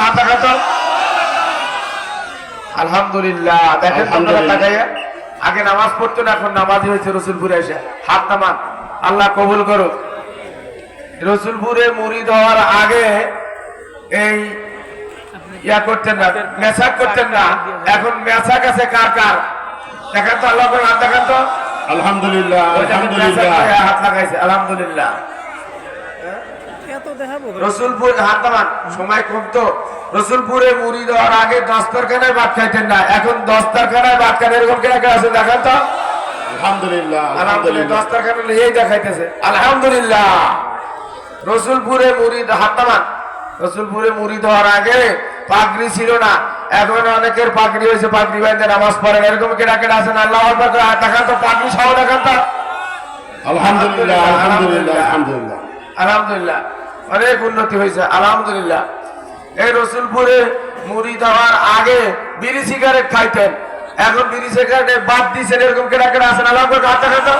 হাত আলহামদুলিল্লাহ দেখেন আপনারা তাকাইয়া আগে নামাজ পড়তো না এখন নামাজই হয়েছে রসুলপুরে এসে। হাত নামান আল্লাহ কবুল রসুলপুরে হওয়ার আগে এই ইয়া করতেন না মেসাক করতেন না। এখন মেসাক আছে কার কার? দেখেন তো আল্লাহ হাত দেখান তো। আলহামদুলিল্লাহ আলহামদুলিল্লাহ। হাত লাগাইছে আলহামদুলিল্লাহ। রসুলপুর সময় কম তো। রসুলপুরে মুড়ি দেওয়ার আগে দস্তরখানায় ভাত খাইতেন না এখন দস্তরখানায় ভাত খান এরকম কেনা কেনা আছে দেখেন তো। আলহামদুলিল্লাহ আলহামদুলিল্লাহ আলহামদুলিল্লাহ। দস্তরখানা নিয়েই দেখাইতেছে। আলহামদুলিল্লাহ। রসুলপুরে মুড়ি হাততামান রসুলপুরে মুড়ি দেওয়ার আগে পাগড়ি ছিল না এখন অনেকের পাগড়ি হয়েছে পাগড়ি বাইতে নামাজ পড়েন এরকম কেনা কেনা আল্লাহ আকবার করে হাত দেখান তো পাগড়ি সহ দেখান তো। আলহামদুলিল্লাহ আলহামদুলিল্লাহ আলহামদুলিল্লাহ। আলহামদুলিল্লাহ। অনেক উন্নতি হয়েছে আলহামদুলিল্লাহ। এই রসুলপুরে মুড়ি দেওয়ার আগে বিড়ি সিগারেট খাইতেন। এখন বিড়ি সিগারেট বাদ দিয়েছেন এরকম কেনা কেনা আছেন আল্লাহ হাত দেখান তো।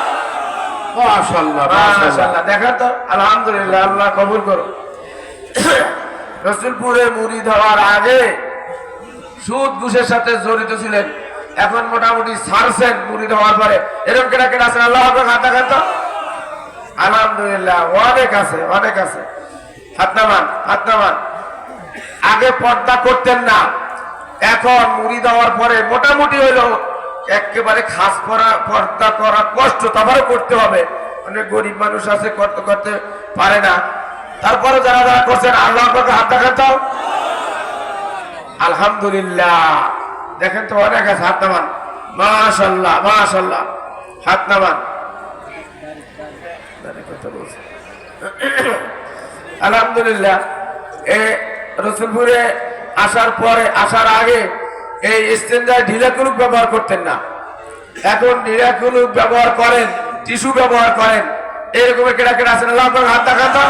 মাশাআল্লাহ মাশাআল্লাহ। মাশাআল্লাহ দেখেন তো। আলহামদুলিল্লাহ আল্লাহ কবুল করো রসুলপুরে মুড়ি দেওয়ার আগে সুদ ঘুষের সাথে জড়িত ছিলেন। এখন মোটামুটি ছাড়ছেন মুড়ি দেওয়ার পরে। এরকম কেনা কেনা আছেন আল্লাহ হাত হাত দেখান তো। আলহামদুলিল্লাহ, অনেক আছে অনেক আছে। হাত নামান হাত নামান আগে পর্দা করতেন না। এখন মুড়ি দেওয়ার পরে মোটামুটি হইল একেবারে খাস করা পর্দা করা কষ্ট, তারপরে করতে হবে। অনেক গরিব মানুষ আছে করতে করতে পারে না। তারপরে যারা যারা করছেন, আল্লাহ পাকে হাত দেখান তো। আলহামদুলিল্লাহ। দেখেন তো অনেক আছে, হাত নামান। মাশাল্লাহ মাশাল্লাহ। হাত নামান। আলহামদুলিল্লাহ, এ রসুলপুরে আসার পরে, আসার আগে এই স্টেঞ্জার ঢিলা কুলুক ব্যবহার করতেন না। এখন ঢিলা কুলুক ব্যবহার করেন, টিস্যু ব্যবহার করেন, এরকম কেটা কেটা আছেন আল্লাহ আপনার হাত দেখা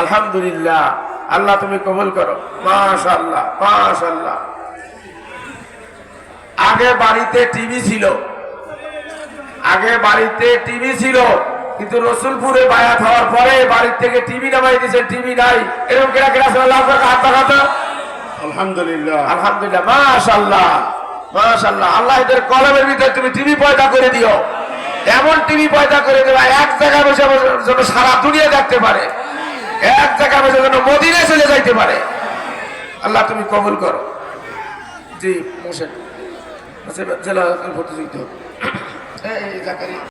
আলহামদুলিল্লাহ, আল্লাহ তুমি কবুল করো। মাশাল্লাহ মাশাল্লাহ আগে বাড়িতে টিভি ছিল আগে বাড়িতে টিভি ছিল কিন্তু রসুলপুরে বায়াত হওয়ার পরে বাড়ির থেকে টিভি নামাই দিয়েছেন টিভি নাই। এরকম কেনা কেনা আছে আল্লাহ আপনার হাত দেখা তো আলহামদুলিল্লাহ। আলহামদুলিল্লাহ মাশাল্লাহ মাশাল্লাহ আল্লাহ এদের কলমের ভিতরে তুমি টিভি পয়দা করে দিও। এমন টিভি পয়দা করে দেবা এক জায়গায় বসে বসে যেন সারা দুনিয়া দেখতে পারে। এক জায়গায় বসে যেন মদিনে চলে যাইতে পারে। আল্লাহ তুমি কবুল করো। জি মোশেন জেলা প্রতিযোগিতা হবে এই জাকারি